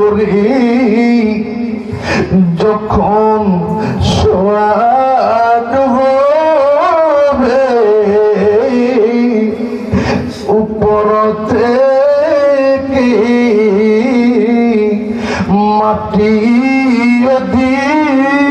কবরি যখন সোয়াদ হবে উপর থেকে মাটি দিলে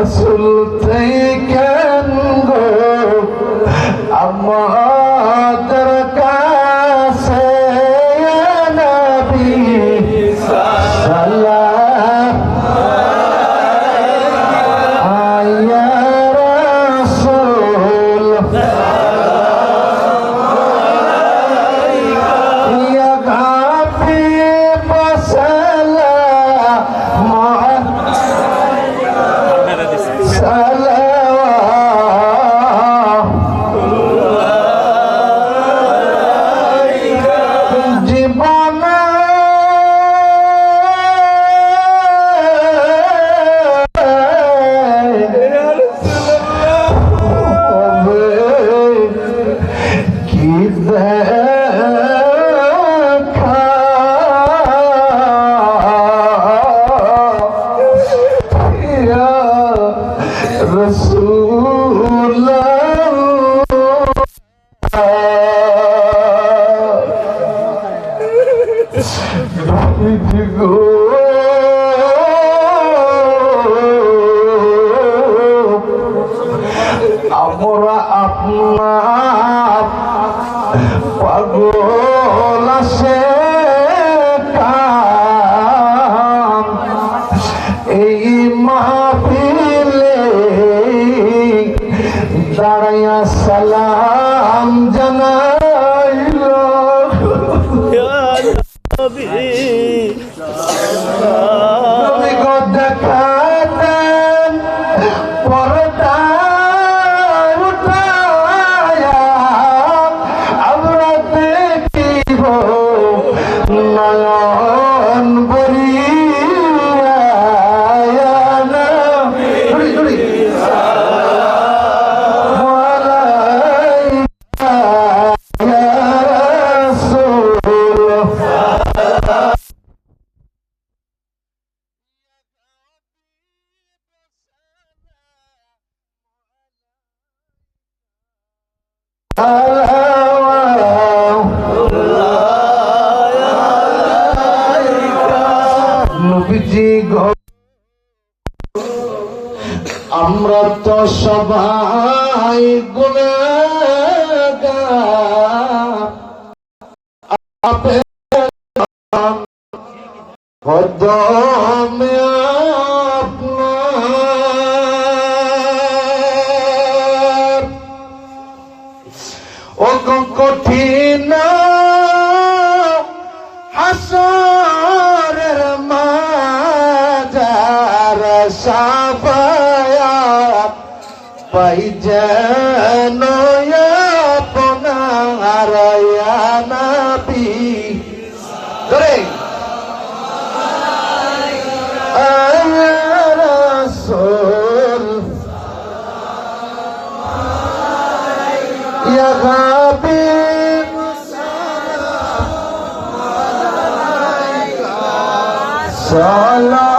রসুল আমরা আপনার পাগল আসে এই মাহফিলে দাঁড়াইয়া সালাম জানাইল। আমরা তো সবাই গুণাগার। আপে পাই যেন আপনার নাবি ধরে রাসূল ইয়া হাবিব সালাম